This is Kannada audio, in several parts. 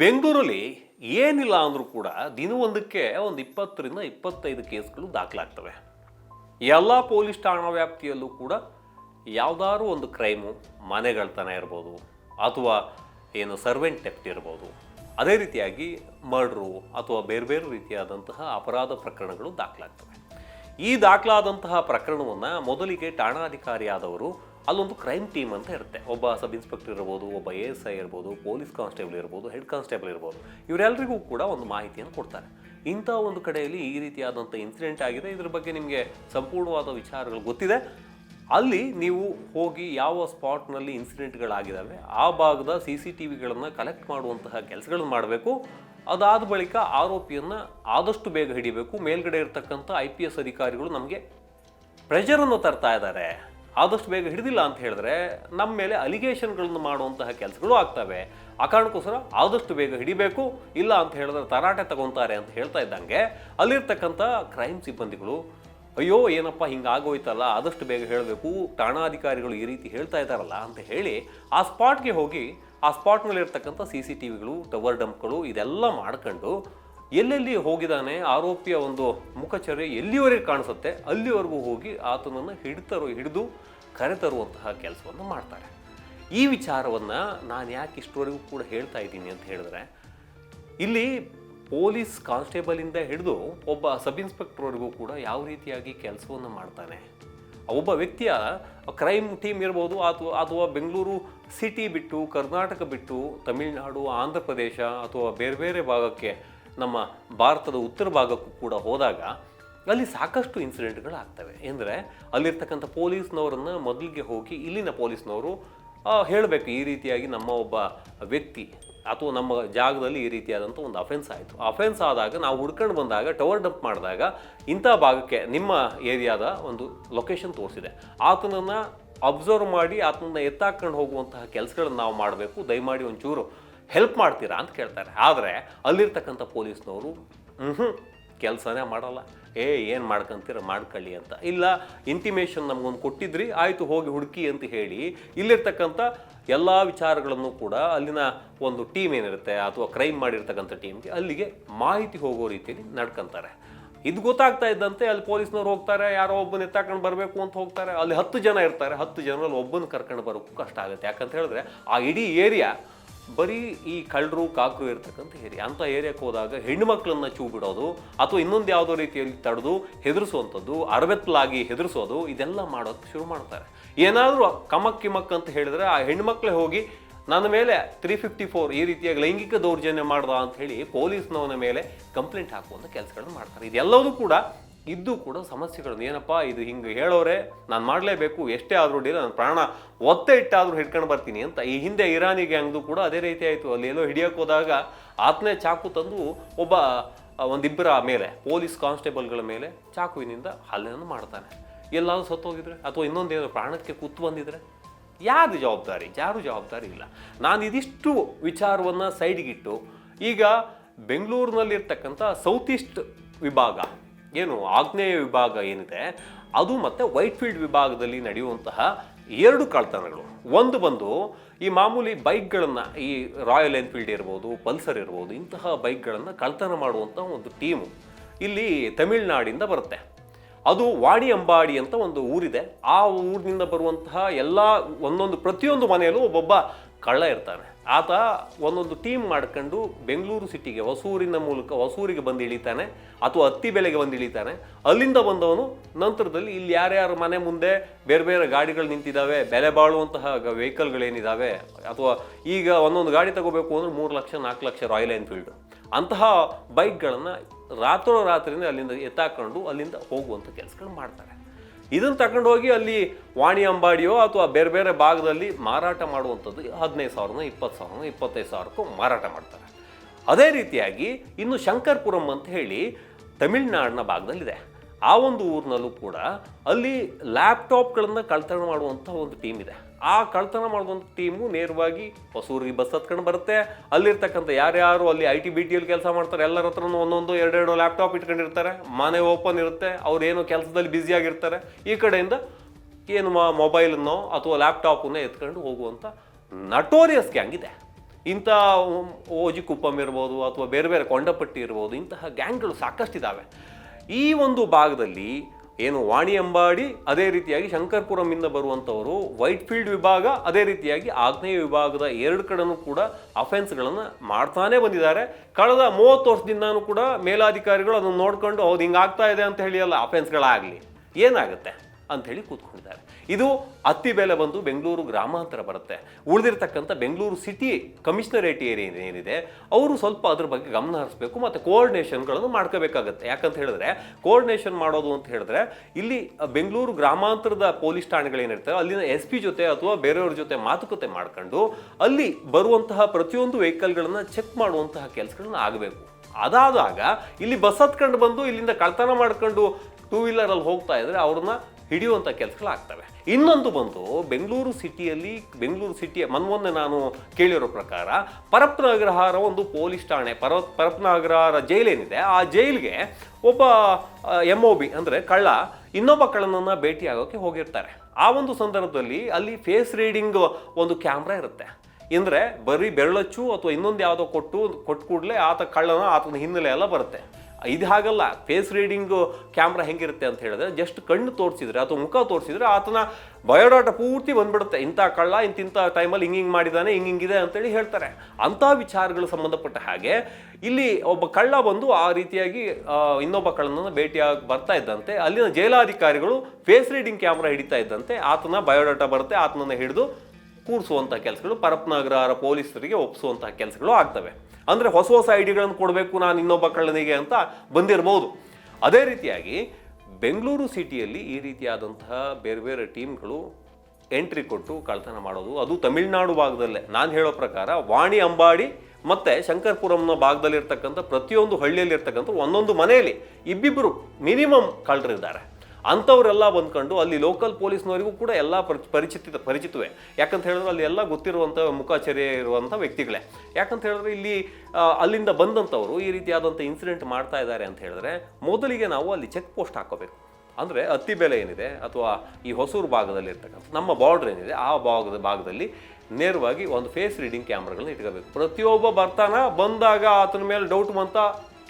ಬೆಂಗಳೂರಲ್ಲಿ ಏನಿಲ್ಲ ಅಂದರೂ ಕೂಡ ದಿನವೊಂದಕ್ಕೆ ಒಂದು ಇಪ್ಪತ್ತರಿಂದ ಇಪ್ಪತ್ತೈದು ಕೇಸ್ಗಳು ದಾಖಲಾಗ್ತವೆ. ಎಲ್ಲ ಪೊಲೀಸ್ ಠಾಣಾ ವ್ಯಾಪ್ತಿಯಲ್ಲೂ ಕೂಡ ಯಾವುದಾದ್ರೂ ಒಂದು ಕ್ರೈಮು ಮನೆಗಳತನ ಇರ್ಬೋದು ಅಥವಾ ಏನು ಸರ್ವೆಂಟ್ ಟೆಫ್ಟ್ ಇರ್ಬೋದು. ಅದೇ ರೀತಿಯಾಗಿ ಮರ್ಡ್ರು ಅಥವಾ ಬೇರೆ ಬೇರೆ ರೀತಿಯಾದಂತಹ ಅಪರಾಧ ಪ್ರಕರಣಗಳು ದಾಖಲಾಗ್ತವೆ. ಈ ದಾಖಲಾದಂತಹ ಪ್ರಕರಣವನ್ನು ಮೊದಲಿಗೆ ಠಾಣಾಧಿಕಾರಿಯಾದವರು ಅಲ್ಲೊಂದು ಕ್ರೈಮ್ ಟೀಮ್ ಅಂತ ಇರುತ್ತೆ. ಒಬ್ಬ ಸಬ್ ಇನ್ಸ್ಪೆಕ್ಟರ್ ಇರ್ಬೋದು, ಒಬ್ಬ ಎ ಎಸ್ ಐ ಇರ್ಬೋದು ಪೊಲೀಸ್ ಕಾನ್ಸ್ಟೇಬಲ್ ಇರ್ಬೋದು ಹೆಡ್ ಕಾನ್ಸ್ಟೇಬಲ್ ಇರ್ಬೋದು. ಇವರೆಲ್ಲರಿಗೂ ಕೂಡ ಒಂದು ಮಾಹಿತಿಯನ್ನು ಕೊಡ್ತಾರೆ. ಇಂಥ ಒಂದು ಕಡೆಯಲ್ಲಿ ಈ ರೀತಿಯಾದಂಥ ಇನ್ಸಿಡೆಂಟ್ ಆಗಿದೆ. ಇದ್ರ ಬಗ್ಗೆ ನಿಮಗೆ ಸಂಪೂರ್ಣವಾದ ವಿಚಾರಗಳು ಗೊತ್ತಿದೆ. ಅಲ್ಲಿ ನೀವು ಹೋಗಿ ಯಾವ ಸ್ಪಾಟ್ನಲ್ಲಿ ಇನ್ಸಿಡೆಂಟ್ಗಳಾಗಿದ್ದಾವೆ ಆ ಭಾಗದ ಸಿ ಸಿ ಟಿ ವಿಗಳನ್ನು ಕಲೆಕ್ಟ್ ಮಾಡುವಂತಹ ಕೆಲಸಗಳನ್ನು ಮಾಡಬೇಕು. ಅದಾದ ಬಳಿಕ ಆರೋಪಿಯನ್ನು ಆದಷ್ಟು ಬೇಗ ಹಿಡಿಬೇಕು. ಮೇಲ್ಗಡೆ ಇರತಕ್ಕಂಥ ಐ ಪಿ ಎಸ್ ಅಧಿಕಾರಿಗಳು ನಮಗೆ ಪ್ರೆಷರನ್ನು ತರ್ತಾ ಇದ್ದಾರೆ. ಆದಷ್ಟು ಬೇಗ ಹಿಡಿದಿಲ್ಲ ಅಂತ ಹೇಳಿದ್ರೆ ನಮ್ಮ ಮೇಲೆ ಅಲಿಗೇಷನ್ಗಳನ್ನು ಮಾಡುವಂತಹ ಕೆಲಸಗಳು ಆಗ್ತವೆ. ಆ ಕಾರಣಕ್ಕೋಸ್ಕರ ಆದಷ್ಟು ಬೇಗ ಹಿಡಿಬೇಕು, ಇಲ್ಲ ಅಂತ ಹೇಳಿದ್ರೆ ತರಾಟೆ ತಗೊತಾರೆ ಅಂತ ಹೇಳ್ತಾ ಇದ್ದಂಗೆ ಅಲ್ಲಿರ್ತಕ್ಕಂಥ ಕ್ರೈಮ್ ಸಿಬ್ಬಂದಿಗಳು, ಅಯ್ಯೋ ಏನಪ್ಪ ಹಿಂಗಾಗೋಯ್ತಲ್ಲ, ಆದಷ್ಟು ಬೇಗ ಹೇಳಬೇಕು, ಠಾಣಾಧಿಕಾರಿಗಳು ಈ ರೀತಿ ಹೇಳ್ತಾ ಇದ್ದಾರಲ್ಲ ಅಂತ ಹೇಳಿ ಆ ಸ್ಪಾಟ್ಗೆ ಹೋಗಿ, ಆ ಸ್ಪಾಟ್ನಲ್ಲಿರ್ತಕ್ಕಂಥ ಸಿ ಸಿ ಟಿ ವಿಗಳು, ಟವರ್ ಡಂಪ್ಗಳು ಇದೆಲ್ಲ ಮಾಡ್ಕೊಂಡು ಎಲ್ಲೆಲ್ಲಿ ಹೋಗಿದ್ದಾನೆ ಆರೋಪಿಯ ಒಂದು ಮುಖಚರ್ಯ ಎಲ್ಲಿವರೆಗೆ ಕಾಣಿಸುತ್ತೆ, ಅಲ್ಲಿವರೆಗೂ ಹೋಗಿ ಆತನನ್ನು ಹಿಡಿತರು, ಹಿಡಿದು ಕರೆತರುವಂತಹ ಕೆಲಸವನ್ನು ಮಾಡ್ತಾರೆ. ಈ ವಿಚಾರವನ್ನು ನಾನು ಯಾಕೆ ಇಷ್ಟವರೆಗೂ ಕೂಡ ಹೇಳ್ತಾ ಇದ್ದೀನಿ ಅಂತ ಹೇಳಿದ್ರೆ, ಇಲ್ಲಿ ಪೊಲೀಸ್ ಕಾನ್ಸ್ಟೇಬಲಿಂದ ಹಿಡಿದು ಒಬ್ಬ ಸಬ್ ಇನ್ಸ್ಪೆಕ್ಟರ್ವರೆಗೂ ಕೂಡ ಯಾವ ರೀತಿಯಾಗಿ ಕೆಲಸವನ್ನು ಮಾಡ್ತಾನೆ. ಒಬ್ಬ ವ್ಯಕ್ತಿಯ ಕ್ರೈಮ್ ಟೀಮ್ ಇರ್ಬೋದು ಅಥವಾ ಅಥವಾ ಬೆಂಗಳೂರು ಸಿಟಿ ಬಿಟ್ಟು, ಕರ್ನಾಟಕ ಬಿಟ್ಟು, ತಮಿಳುನಾಡು, ಆಂಧ್ರ ಪ್ರದೇಶ ಅಥವಾ ಬೇರೆ ಬೇರೆ ಭಾಗಕ್ಕೆ ನಮ್ಮ ಭಾರತದ ಉತ್ತರ ಭಾಗಕ್ಕೂ ಕೂಡ ಹೋದಾಗ ಅಲ್ಲಿ ಸಾಕಷ್ಟು ಇನ್ಸಿಡೆಂಟ್ಗಳು ಆಗ್ತವೆ ಅಂದರೆ ಅಲ್ಲಿರ್ತಕ್ಕಂಥ ಪೊಲೀಸ್ನವರನ್ನು ಮೊದಲಿಗೆ ಹೋಗಿ ಇಲ್ಲಿನ ಪೊಲೀಸ್ನವರು ಹೇಳಬೇಕು ಈ ರೀತಿಯಾಗಿ ನಮ್ಮ ಒಬ್ಬ ವ್ಯಕ್ತಿ ಅಥವಾ ನಮ್ಮ ಜಾಗದಲ್ಲಿ ಈ ರೀತಿಯಾದಂಥ ಒಂದು ಅಫೆನ್ಸ್ ಆಯಿತು. ಅಫೆನ್ಸ್ ಆದಾಗ ನಾವು ಹುಡ್ಕೊಂಡು ಬಂದಾಗ ಟವರ್ ಡಂಪ್ ಮಾಡಿದಾಗ ಇಂಥ ಭಾಗಕ್ಕೆ ನಿಮ್ಮ ಏರಿಯಾದ ಒಂದು ಲೊಕೇಶನ್ ತೋರಿಸಿದೆ. ಆತನನ್ನು ಅಬ್ಸರ್ವ್ ಮಾಡಿ, ಆತನನ್ನು ಎತ್ತಾಕೊಂಡು ಹೋಗುವಂತಹ ಕೆಲಸಗಳನ್ನು ನಾವು ಮಾಡಬೇಕು. ದಯಮಾಡಿ ಒಂಚೂರು ಹೆಲ್ಪ್ ಮಾಡ್ತೀರಾ ಅಂತ ಕೇಳ್ತಾರೆ. ಆದರೆ ಅಲ್ಲಿರ್ತಕ್ಕಂಥ ಪೊಲೀಸ್ನವರು ಹ್ಞೂ ಕೆಲಸನೇ ಮಾಡಲ್ಲ. ಏ, ಏನು ಮಾಡ್ಕೊಂತೀರ? ಮಾಡ್ಕೊಳ್ಳಿ ಅಂತ. ಇಲ್ಲ ಇಂಟಿಮೇಷನ್ ನಮಗೊಂದು ಕೊಟ್ಟಿದ್ರಿ, ಆಯಿತು, ಹೋಗಿ ಹುಡುಕಿ ಅಂತ ಹೇಳಿ ಇಲ್ಲಿರ್ತಕ್ಕಂಥ ಎಲ್ಲ ವಿಚಾರಗಳನ್ನು ಕೂಡ ಅಲ್ಲಿನ ಒಂದು ಟೀಮ್ ಏನಿರುತ್ತೆ ಅಥವಾ ಕ್ರೈಮ್ ಮಾಡಿರ್ತಕ್ಕಂಥ ಟೀಮ್ಗೆ ಅಲ್ಲಿಗೆ ಮಾಹಿತಿ ಹೋಗೋ ರೀತಿಯಲ್ಲಿ ನಡ್ಕೊಂತಾರೆ. ಇದು ಗೊತ್ತಾಗ್ತಾ ಇದ್ದಂತೆ ಅಲ್ಲಿ ಪೊಲೀಸ್ನವ್ರು ಹೋಗ್ತಾರೆ, ಯಾರೋ ಒಬ್ಬನ ಎತ್ತಾಕೊಂಡು ಬರಬೇಕು ಅಂತ ಹೋಗ್ತಾರೆ. ಅಲ್ಲಿ ಹತ್ತು ಜನ ಇರ್ತಾರೆ, ಹತ್ತು ಜನರಲ್ಲಿ ಒಬ್ಬನ ಕರ್ಕೊಂಡು ಬರೋಕ್ಕೂ ಕಷ್ಟ ಆಗುತ್ತೆ. ಯಾಕಂತ ಹೇಳಿದ್ರೆ, ಆ ಇಡೀ ಏರಿಯಾ ಬರೀ ಈ ಕಳ್ಳರು, ಕಾಕರು ಇರ್ತಕ್ಕಂಥ ಏರಿಯಾ. ಅಂಥ ಏರಿಯಾಕ್ಕೆ ಹೋದಾಗ ಹೆಣ್ಣು ಮಕ್ಕಳನ್ನ ಚೂ ಬಿಡೋದು ಅಥವಾ ಇನ್ನೊಂದು ಯಾವುದೋ ರೀತಿಯಲ್ಲಿ ತಡೆದು ಹೆದರಿಸುವಂಥದ್ದು ಅರವೆತ್ತಲಾಗಿ ಹೆದರಿಸೋದು, ಇದೆಲ್ಲ ಮಾಡೋಕ್ಕೆ ಶುರು ಮಾಡ್ತಾರೆ. ಏನಾದರೂ ಕಮಕ್ ಕಿಮಕ್ ಅಂತ ಹೇಳಿದ್ರೆ ಆ ಹೆಣ್ಮಕ್ಳೇ ಹೋಗಿ, ನನ್ನ ಮೇಲೆ ತ್ರೀ ಫಿಫ್ಟಿ ಫೋರ್ ಈ ರೀತಿಯಾಗಿ ಲೈಂಗಿಕ ದೌರ್ಜನ್ಯ ಮಾಡ್ದ? ಅಂತ ಹೇಳಿ ಪೊಲೀಸ್ನವನ ಮೇಲೆ ಕಂಪ್ಲೇಂಟ್ ಹಾಕುವಂಥ ಕೆಲಸಗಳನ್ನು ಮಾಡ್ತಾರೆ. ಇದೆಲ್ಲವೂ ಕೂಡ ಇದ್ದು ಕೂಡ ಸಮಸ್ಯೆಗಳು ಏನಪ್ಪ ಇದು ಹಿಂಗೆ ಹೇಳೋರೆ, ನಾನು ಮಾಡಲೇಬೇಕು, ಎಷ್ಟೇ ಆದರೂ ಡೀಲ್ ನನ್ನ ಪ್ರಾಣ ಒತ್ತೆ ಇಟ್ಟಾದರೂ ಹಿಡ್ಕೊಂಡು ಬರ್ತೀನಿ ಅಂತ ಈ ಹಿಂದೆ ಇರಾನಿ ಗ್ಯಾಂಗ್ದು ಕೂಡ ಅದೇ ರೀತಿ ಆಯಿತು. ಅಲ್ಲಿ ಎಲ್ಲೋ ಹಿಡಿಯೋಕೆ ಹೋದಾಗ ಆತನೇ ಚಾಕು ತಂದು ಒಬ್ಬ ಒಂದಿಬ್ಬರ ಮೇಲೆ, ಪೊಲೀಸ್ ಕಾನ್ಸ್ಟೇಬಲ್ಗಳ ಮೇಲೆ ಚಾಕುವಿನಿಂದ ಹಲ್ಲೆಯನ್ನು ಮಾಡ್ತಾನೆ. ಸತ್ತು ಸತ್ತೋಗಿದ್ರೆ ಅಥವಾ ಇನ್ನೊಂದೇನು ಪ್ರಾಣಕ್ಕೆ ಕೂತು ಬಂದಿದ್ರೆ? ಯಾರು ಜವಾಬ್ದಾರಿ? ಯಾರು ಜವಾಬ್ದಾರಿ ಇಲ್ಲ. ನಾನು ಇದಿಷ್ಟು ವಿಚಾರವನ್ನು ಸೈಡ್ಗಿಟ್ಟು, ಈಗ ಬೆಂಗಳೂರಿನಲ್ಲಿರ್ತಕ್ಕಂಥ ಸೌತ್ ಈಸ್ಟ್ ವಿಭಾಗ ಏನು ಆಗ್ನೇಯ ವಿಭಾಗ ಏನಿದೆ, ಅದು ಮತ್ತು ವೈಟ್ ಫೀಲ್ಡ್ ವಿಭಾಗದಲ್ಲಿ ನಡೆಯುವಂತಹ ಎರಡು ಕಳ್ತನಗಳು ಒಂದು ಬಂದು ಈ ಮಾಮೂಲಿ ಬೈಕ್ಗಳನ್ನು, ಈ ರಾಯಲ್ ಎನ್ಫೀಲ್ಡ್ ಇರ್ಬೋದು, ಪಲ್ಸರ್ ಇರ್ಬೋದು, ಇಂತಹ ಬೈಕ್ಗಳನ್ನು ಕಳ್ತನ ಮಾಡುವಂಥ ಒಂದು ಟೀಮು ಇಲ್ಲಿ ತಮಿಳ್ನಾಡಿಂದ ಬರುತ್ತೆ. ಅದು ವಾಡಿ ಅಂಬಾಡಿ ಅಂತ ಒಂದು ಊರಿದೆ. ಆ ಊರಿನಿಂದ ಬರುವಂತಹ ಎಲ್ಲ ಒಂದೊಂದು, ಪ್ರತಿಯೊಂದು ಮನೆಯಲ್ಲೂ ಒಬ್ಬೊಬ್ಬ ಕಳ್ಳ ಇರ್ತಾನೆ. ಆತ ಒಂದೊಂದು ಟೀಮ್ ಮಾಡ್ಕೊಂಡು ಬೆಂಗಳೂರು ಸಿಟಿಗೆ ಹೊಸೂರಿನ ಮೂಲಕ, ಹೊಸೂರಿಗೆ ಬಂದು ಇಳಿತಾನೆ, ಅಥವಾ ಹತ್ತಿ ಬೆಲೆಗೆ ಬಂದು ಇಳಿತಾನೆ. ಅಲ್ಲಿಂದ ಬಂದವನು ನಂತರದಲ್ಲಿ ಇಲ್ಲಿ ಯಾರ್ಯಾರ ಮನೆ ಮುಂದೆ ಬೇರೆ ಬೇರೆ ಗಾಡಿಗಳು ನಿಂತಿದ್ದಾವೆ, ಬೆಲೆ ಬಾಳುವಂತಹ ವೆಹಿಕಲ್ಗಳೇನಿದ್ದಾವೆ ಅಥವಾ ಈಗ ಒಂದೊಂದು ಗಾಡಿ ತಗೋಬೇಕು ಅಂದ್ರೆ ಮೂರು ಲಕ್ಷ, ನಾಲ್ಕು ಲಕ್ಷ ರಾಯಲ್ ಎನ್ಫೀಲ್ಡ್. ಅಂತಹ ಬೈಕ್ಗಳನ್ನು ರಾತ್ರೋ ರಾತ್ರಿಯಿಂದ ಅಲ್ಲಿಂದ ಎತ್ತಾಕೊಂಡು ಅಲ್ಲಿಂದ ಹೋಗುವಂಥ ಕೆಲಸಗಳು ಮಾಡ್ತಾರೆ. ಇದನ್ನು ತಗೊಂಡು ಹೋಗಿ ಅಲ್ಲಿ ವಾಣಿ ಅಂಬಾಡಿಯೋ ಅಥವಾ ಬೇರೆ ಬೇರೆ ಭಾಗದಲ್ಲಿ ಮಾರಾಟ ಮಾಡುವಂಥದ್ದು ಹದಿನೈದು ಸಾವಿರನೋ, ಇಪ್ಪತ್ತು ಸಾವಿರನೋ, ಇಪ್ಪತ್ತೈದು ಸಾವಿರಕ್ಕೂ ಮಾರಾಟ ಮಾಡ್ತಾರೆ. ಅದೇ ರೀತಿಯಾಗಿ ಇನ್ನು ಶಂಕರ್ಪುರಂ ಅಂತ ಹೇಳಿ ತಮಿಳ್ನಾಡಿನ ಭಾಗದಲ್ಲಿದೆ. ಆ ಒಂದು ಊರಿನಲ್ಲೂ ಕೂಡ ಅಲ್ಲಿ ಲ್ಯಾಪ್ಟಾಪ್ಗಳನ್ನು ಕಳ್ತನ ಮಾಡುವಂಥ ಒಂದು ಟೀಮ್ ಇದೆ. ಆ ಕಳ್ತನ ಮಾಡುವಂಥ ಟೀಮು ನೇರವಾಗಿ ಹೊಸೂರಿಗೆ ಬಸ್ ಹತ್ಕೊಂಡು ಬರುತ್ತೆ. ಅಲ್ಲಿರ್ತಕ್ಕಂಥ ಯಾರ್ಯಾರು ಅಲ್ಲಿ ಐ ಟಿ, ಬಿ ಟಿಯಲ್ಲಿ ಕೆಲಸ ಮಾಡ್ತಾರೆ, ಎಲ್ಲರ ಹತ್ರ ಒಂದೊಂದು, ಎರಡೆರಡು ಲ್ಯಾಪ್ಟಾಪ್ ಇಟ್ಕೊಂಡಿರ್ತಾರೆ. ಮನೆ ಓಪನ್ ಇರುತ್ತೆ, ಅವ್ರು ಏನೋ ಕೆಲಸದಲ್ಲಿ ಬ್ಯುಸಿಯಾಗಿರ್ತಾರೆ ಈ ಕಡೆಯಿಂದ ಏನು ಮೊಬೈಲನ್ನೋ ಅಥವಾ ಲ್ಯಾಪ್ಟಾಪನ್ನೋ ಎತ್ಕೊಂಡು ಹೋಗುವಂಥ ನಟೋರಿಯಸ್ ಗ್ಯಾಂಗ್ ಇದೆ. ಇಂಥ ಓಜಿ ಕುಪ್ಪಂ ಇರ್ಬೋದು ಅಥವಾ ಬೇರೆ ಬೇರೆ ಕೊಂಡಪಟ್ಟಿ ಇರ್ಬೋದು, ಇಂತಹ ಗ್ಯಾಂಗ್ಗಳು ಸಾಕಷ್ಟಿದ್ದಾವೆ ಈ ಒಂದು ಭಾಗದಲ್ಲಿ ಏನು ವಾಣಿ ಅಂಬಾಡಿ ಅದೇ ರೀತಿಯಾಗಿ ಶಂಕರ್ಪುರಂಯಿಂದ ಬರುವಂಥವರು ವೈಟ್ ಫೀಲ್ಡ್ ವಿಭಾಗ ಅದೇ ರೀತಿಯಾಗಿ ಆಗ್ನೇಯ ವಿಭಾಗದ ಎರಡು ಕಡೆನೂ ಕೂಡ ಅಫೆನ್ಸ್ಗಳನ್ನು ಮಾಡ್ತಾನೆ ಬಂದಿದ್ದಾರೆ. ಕಳೆದ ಮೂವತ್ತು ವರ್ಷದಿಂದನೂ ಕೂಡ ಮೇಲಾಧಿಕಾರಿಗಳು ಅದನ್ನು ನೋಡ್ಕೊಂಡು, ಹೌದು, ಹಿಂಗಾಗ್ತಾ ಇದೆ ಅಂತ ಹೇಳಿ ಅಲ್ಲ ಅಫೆನ್ಸ್ಗಳಾಗಲಿ ಏನಾಗುತ್ತೆ? ಅಂತ ಹೇಳಿ ಕೂತ್ಕೊಂಡಿದ್ದಾರೆ. ಇದು ಅತ್ತಿ ಬೆಲೆ ಬಂದು ಬೆಂಗಳೂರು ಗ್ರಾಮಾಂತರ ಬರುತ್ತೆ. ಉಳಿದಿರ್ತಕ್ಕಂಥ ಬೆಂಗಳೂರು ಸಿಟಿ ಕಮಿಷನರೇಟ್ ಏರಿಯಾ ಏನಿದೆ, ಅವರು ಸ್ವಲ್ಪ ಅದ್ರ ಬಗ್ಗೆ ಗಮನ ಹರಿಸ್ಬೇಕು ಮತ್ತು ಕೋಆರ್ಡಿನೇಷನ್ಗಳನ್ನು ಮಾಡ್ಕೋಬೇಕಾಗತ್ತೆ. ಯಾಕಂತ ಹೇಳಿದ್ರೆ ಕೋಆರ್ಡಿನೇಷನ್ ಮಾಡೋದು ಅಂತ ಹೇಳಿದ್ರೆ, ಇಲ್ಲಿ ಬೆಂಗಳೂರು ಗ್ರಾಮಾಂತರದ ಪೊಲೀಸ್ ಠಾಣೆಗಳೇನಿರ್ತವೆ ಅಲ್ಲಿನ ಎಸ್ ಪಿ ಜೊತೆ ಅಥವಾ ಬೇರೆಯವ್ರ ಜೊತೆ ಮಾತುಕತೆ ಮಾಡ್ಕೊಂಡು ಅಲ್ಲಿ ಬರುವಂತಹ ಪ್ರತಿಯೊಂದು ವೆಹಿಕಲ್ಗಳನ್ನು ಚೆಕ್ ಮಾಡುವಂತಹ ಕೆಲಸಗಳನ್ನ ಆಗಬೇಕು. ಅದಾದಾಗ ಇಲ್ಲಿ ಬಸ್ ಹತ್ಕೊಂಡು ಬಂದು ಇಲ್ಲಿಂದ ಕಳ್ತನ ಮಾಡ್ಕೊಂಡು ಟೂ ವೀಲರಲ್ಲಿ ಹೋಗ್ತಾ ಇದ್ರೆ ಅವ್ರನ್ನ ಹಿಡಿಯುವಂಥ ಕೆಲಸಗಳಾಗ್ತವೆ. ಇನ್ನೊಂದು ಬಂದು ಬೆಂಗಳೂರು ಸಿಟಿಯಲ್ಲಿ, ಬೆಂಗಳೂರು ಸಿಟಿಯ ಮೊನ್ನೆ ನಾನು ಕೇಳಿರೋ ಪ್ರಕಾರ ಪರಪ್ನಗರಹಾರ ಒಂದು ಪೊಲೀಸ್ ಠಾಣೆ, ಪರ ಜೈಲ್ ಜೈಲೇನಿದೆ. ಆ ಜೈಲ್ಗೆ ಒಬ್ಬ ಎಂ ಒ ಬಿ ಅಂದರೆ ಕಳ್ಳ ಇನ್ನೊಬ್ಬ ಕಳ್ಳನನ್ನು ಭೇಟಿಯಾಗೋಕ್ಕೆ ಹೋಗಿರ್ತಾರೆ. ಆ ಒಂದು ಸಂದರ್ಭದಲ್ಲಿ ಅಲ್ಲಿ ಫೇಸ್ ರೀಡಿಂಗ್ ಒಂದು ಕ್ಯಾಮ್ರಾ ಇರುತ್ತೆ. ಅಂದರೆ ಬರೀ ಬೆರಳಚ್ಚು ಅಥವಾ ಇನ್ನೊಂದು ಯಾವುದೋ ಕೊಟ್ಟು ಕೊಟ್ಟು ಕೂಡಲೇ ಆತ ಕಳ್ಳನ ಆತನ ಹಿನ್ನೆಲೆ ಎಲ್ಲ ಬರುತ್ತೆ. ಇದು ಹಾಗಲ್ಲ. ಫೇಸ್ ರೀಡಿಂಗು ಕ್ಯಾಮ್ರಾ ಹೆಂಗಿರುತ್ತೆ ಅಂತ ಹೇಳಿದ್ರೆ ಜಸ್ಟ್ ಕಣ್ಣು ತೋರಿಸಿದ್ರೆ ಅಥವಾ ಮುಖ ತೋರಿಸಿದ್ರೆ ಆತನ ಬಯೋಡಾಟ ಪೂರ್ತಿ ಬಂದ್ಬಿಡುತ್ತೆ. ಇಂಥ ಕಳ್ಳ ಇಂತಿಂಥ ಟೈಮಲ್ಲಿ ಹಿಂಗೆ ಹಿಂಗೆ ಮಾಡಿದ್ದಾನೆ ಹಿಂಗೆ ಹಿಂಗಿದೆ ಅಂತೇಳಿ ಹೇಳ್ತಾರೆ. ಅಂಥ ವಿಚಾರಗಳು ಸಂಬಂಧಪಟ್ಟ ಹಾಗೆ ಇಲ್ಲಿ ಒಬ್ಬ ಕಳ್ಳ ಬಂದು ಆ ರೀತಿಯಾಗಿ ಇನ್ನೊಬ್ಬ ಕಳ್ಳನನ್ನು ಭೇಟಿಯಾಗಿ ಬರ್ತಾ ಇದ್ದಂತೆ. ಅಲ್ಲಿನ ಜೈಲಾಧಿಕಾರಿಗಳು ಫೇಸ್ ರೀಡಿಂಗ್ ಕ್ಯಾಮ್ರಾ ಹಿಡಿತಾ ಇದ್ದಂತೆ. ಆತನ ಬಯೋಡಾಟಾ ಬರುತ್ತೆ, ಆತನನ್ನು ಹಿಡಿದು ಕೂರಿಸುವಂಥ ಕೆಲಸಗಳು, ಪರಪ್ನಗರ ಪೊಲೀಸರಿಗೆ ಒಪ್ಪಿಸುವಂತಹ ಕೆಲಸಗಳು ಆಗ್ತವೆ. ಅಂದರೆ ಹೊಸ ಹೊಸ ಐಡಿಗಳನ್ನು ಕೊಡಬೇಕು ನಾನು ಇನ್ನೊಬ್ಬ ಕಳ್ಳನಿಗೆ ಅಂತ ಬಂದಿರಬಹುದು ಅದೇ ರೀತಿಯಾಗಿ ಬೆಂಗಳೂರು ಸಿಟಿಯಲ್ಲಿ ಈ ರೀತಿಯಾದಂತಹ ಬೇರೆ ಬೇರೆ ಟೀಮ್ಗಳು ಎಂಟ್ರಿ ಕೊಟ್ಟು ಕಳ್ತನ ಮಾಡೋದು. ಅದು ತಮಿಳುನಾಡು ಭಾಗದಲ್ಲೇ. ನಾನು ಹೇಳೋ ಪ್ರಕಾರ ವಾಣಿ ಅಂಬಾಡಿ ಮತ್ತು ಶಂಕರ್ಪುರಂನ ಭಾಗದಲ್ಲಿರ್ತಕ್ಕಂಥ ಪ್ರತಿಯೊಂದು ಹಳ್ಳಿಯಲ್ಲಿರ್ತಕ್ಕಂಥ ಒಂದೊಂದು ಮನೆಯಲ್ಲಿ ಇಬ್ಬಿಬ್ಬರು ಮಿನಿಮಮ್ ಕಳ್ಳರಿದ್ದಾರೆ. ಅಂಥವರೆಲ್ಲ ಬಂದ್ಕೊಂಡು ಅಲ್ಲಿ ಲೋಕಲ್ ಪೊಲೀಸ್ನವರಿಗೂ ಕೂಡ ಎಲ್ಲ ಪರಿ, ಪರಿಚಿತ, ಪರಿಚಿತವೇ. ಯಾಕಂತ ಹೇಳಿದ್ರೆ ಅಲ್ಲಿ ಎಲ್ಲ ಗೊತ್ತಿರುವಂಥ ಮುಖಾಚರ್ಯ ಇರುವಂಥ ವ್ಯಕ್ತಿಗಳೇ. ಯಾಕಂತ ಹೇಳಿದ್ರೆ ಇಲ್ಲಿ ಅಲ್ಲಿಂದ ಬಂದಂಥವರು ಈ ರೀತಿಯಾದಂಥ ಇನ್ಸಿಡೆಂಟ್ ಮಾಡ್ತಾ ಇದ್ದಾರೆ ಅಂತ ಹೇಳಿದ್ರೆ ಮೊದಲಿಗೆ ನಾವು ಅಲ್ಲಿ ಚೆಕ್ ಪೋಸ್ಟ್ ಹಾಕೋಬೇಕು ಅಂದರೆ ಅತ್ತಿ ಬೆಲೆ ಏನಿದೆ ಅಥವಾ ಈ ಹೊಸೂರು ಭಾಗದಲ್ಲಿ ಇರ್ತಕ್ಕಂಥ ನಮ್ಮ ಬಾರ್ಡ್ರ್ ಏನಿದೆ ಆ ಭಾಗದ, ಭಾಗದಲ್ಲಿ ನೇರವಾಗಿ ಒಂದು ಫೇಸ್ ರೀಡಿಂಗ್ ಕ್ಯಾಮ್ರಾಗಳನ್ನ ಇಟ್ಕೋಬೇಕು. ಪ್ರತಿಯೊಬ್ಬ ಬರ್ತಾನ, ಬಂದಾಗ ಆತನ ಮೇಲೆ ಡೌಟ್ ಬಂತ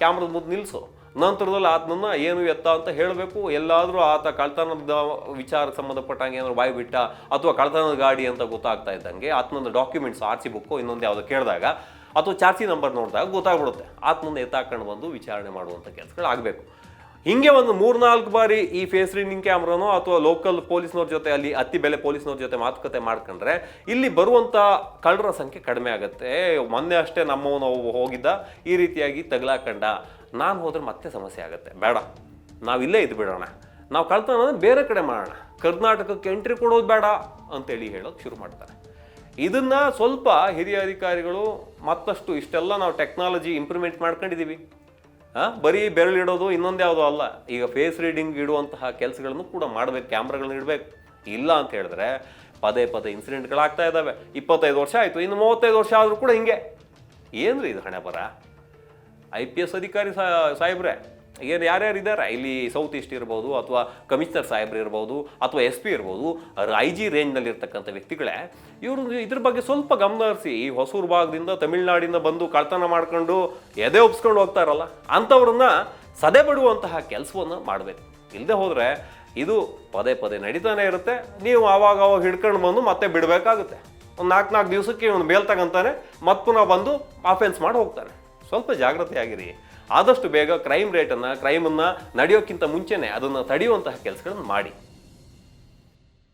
ಕ್ಯಾಮ್ರದ ಮುಂದೆ ನಿಲ್ಲಿಸು ನಂತರದಲ್ಲಿ ಆತನನ್ನ ಏನು ಎತ್ತ ಅಂತ ಹೇಳಬೇಕು. ಎಲ್ಲಾದರೂ ಆತ ಕಳ್ತನದ ವಿಚಾರ ಸಂಬಂಧಪಟ್ಟಂಗೆ ಏನಾದ್ರು ಬಾಯಿ ಬಿಟ್ಟ ಅಥವಾ ಕಳ್ತನದ ಗಾಡಿ ಅಂತ ಗೊತ್ತಾಗ್ತಾ ಇದ್ದಂಗೆ ಆತನೊಂದು ಡಾಕ್ಯುಮೆಂಟ್ಸ್ ಆರ್ ಸಿ ಬುಕ್ಕು ಇನ್ನೊಂದು ಯಾವುದೋ ಕೇಳಿದಾಗ ಅಥವಾ ಚಾರ್ಸಿ ನಂಬರ್ ನೋಡಿದಾಗ ಗೊತ್ತಾಗ್ಬಿಡುತ್ತೆ. ಆತನನ್ನ ಎತ್ತಾಕೊಂಡು ಬಂದು ವಿಚಾರಣೆ ಮಾಡುವಂಥ ಕೆಲಸಗಳು ಆಗಬೇಕು. ಹಿಂಗೆ ಒಂದು ಮೂರ್ನಾಲ್ಕು ಬಾರಿ ಈ ಫೇಸ್ ರೀಡಿಂಗ್ ಕ್ಯಾಮ್ರಾನೋ ಅಥವಾ ಲೋಕಲ್ ಪೊಲೀಸ್ನವ್ರ ಜೊತೆ ಅಲ್ಲಿ ಅತ್ತಿ ಬೆಲೆ ಪೊಲೀಸ್ನವ್ರ ಜೊತೆ ಮಾತುಕತೆ ಮಾಡ್ಕೊಂಡ್ರೆ ಇಲ್ಲಿ ಬರುವಂಥ ಕಳ್ಳರ ಸಂಖ್ಯೆ ಕಡಿಮೆ ಆಗುತ್ತೆ. ಮೊನ್ನೆ ಅಷ್ಟೇ ನಮ್ಮವನು ಹೋಗಿದ್ದ. ಈ ರೀತಿಯಾಗಿ ತಗಲಾಕಂಡ. ನಾನು ಹೋದ್ರೆ ಮತ್ತೆ ಸಮಸ್ಯೆ ಆಗುತ್ತೆ. ಬೇಡ. ನಾವು ಇಲ್ಲೇ ಇದ್ದು ಬಿಡೋಣ. ನಾವು ಕಳ್ತನ ಬೇರೆ ಕಡೆ ಮಾಡೋಣ. ಕರ್ನಾಟಕಕ್ಕೆ ಎಂಟ್ರಿ ಕೊಡೋದು ಬೇಡ ಅಂತೇಳಿ ಹೇಳೋಕ್ಕೆ ಶುರು ಮಾಡ್ತಾರೆ. ಇದನ್ನು ಸ್ವಲ್ಪ ಹಿರಿಯ ಅಧಿಕಾರಿಗಳು ಮತ್ತಷ್ಟು ಇಷ್ಟೆಲ್ಲ ನಾವು ಟೆಕ್ನಾಲಜಿ ಇಂಪ್ರೂವ್ಮೆಂಟ್ ಮಾಡ್ಕೊಂಡಿದ್ದೀವಿ ಹಾಂ, ಬರೀ ಬೆರಳಿಡೋದು ಇನ್ನೊಂದು ಯಾವುದೋ ಅಲ್ಲ. ಈಗ ಫೇಸ್ ರೀಡಿಂಗ್ ಇಡುವಂತಹ ಕೆಲಸಗಳನ್ನು ಕೂಡ ಮಾಡಬೇಕು ಕ್ಯಾಮ್ರಾಗಳನ್ನ ಇಡಬೇಕು. ಇಲ್ಲ ಅಂತ ಹೇಳಿದ್ರೆ ಪದೇ ಪದೇ ಇನ್ಸಿಡೆಂಟ್ಗಳಾಗ್ತಾ ಇದ್ದಾವೆ ಇಪ್ಪತ್ತೈದು ವರ್ಷ ಆಯಿತು, ಇನ್ನು ಮೂವತ್ತೈದು ವರ್ಷ ಆದರೂ ಕೂಡ ಹಿಂಗೆ. ಏನ್ರಿ ಇದು ಹಣೆ ಬರ ಐ ಪಿ ಎಸ್ ಅಧಿಕಾರಿ ಸಾಹೇಬ್ರೆ, ಏನು ಯಾರ್ಯಾರು ಇದ್ದಾರೆ ಇಲ್ಲಿ ಸೌತ್ ಈಸ್ಟ್ ಇರ್ಬೋದು, ಅಥವಾ ಕಮಿಷನರ್ ಸಾಹೇಬ್ರು ಇರ್ಬೋದು, ಅಥವಾ ಎಸ್ ಪಿ ಇರ್ಬೋದು ಐ ಜಿ ರೇಂಜ್ನಲ್ಲಿರ್ತಕ್ಕಂಥ ವ್ಯಕ್ತಿಗಳೇ, ಇವರು ಇದ್ರ ಬಗ್ಗೆ ಸ್ವಲ್ಪ ಗಮನ ಹರಿಸಿ, ಈ ಹೊಸೂರು ಭಾಗದಿಂದ ತಮಿಳುನಾಡಿಂದ ಬಂದು ಕಳ್ತನ ಮಾಡ್ಕೊಂಡು ಎದೆ ಒಪ್ಸ್ಕೊಂಡು ಹೋಗ್ತಾರಲ್ಲ ಅಂಥವ್ರನ್ನ ಸದೆ ಬಿಡುವಂತಹ ಕೆಲಸವನ್ನು ಮಾಡಬೇಕು. ಇಲ್ಲದೆ ಹೋದರೆ ಇದು ಪದೇ ಪದೇ ನಡೀತಾನೆ ಇರುತ್ತೆ, ನೀವು ಆವಾಗ ಅವಾಗ ಹಿಡ್ಕೊಂಡು ಬಂದು ಮತ್ತೆ ಬಿಡಬೇಕಾಗುತ್ತೆ. ಒಂದು ನಾಲ್ಕು ನಾಲ್ಕು ದಿವಸಕ್ಕೆ ಇವನು ಮೇಲ್ ತಗೊಂತಾನೆ ಮತ್ತೆ ಪುನಃ ಬಂದು ಆಫೆನ್ಸ್ ಮಾಡಿ ಹೋಗ್ತಾನೆ. ಸ್ವಲ್ಪ ಜಾಗೃತೆಯಾಗಿರಿ ಆದಷ್ಟು ಬೇಗ ಕ್ರೈಮ್ ರೇಟನ್ನು ಕ್ರೈಮನ್ನು ನಡೆಯೋಕ್ಕಿಂತ ಮುಂಚೆನೇ ಅದನ್ನು ತಡೆಯುವಂತಹ ಕೆಲಸಗಳನ್ನು ಮಾಡಿ.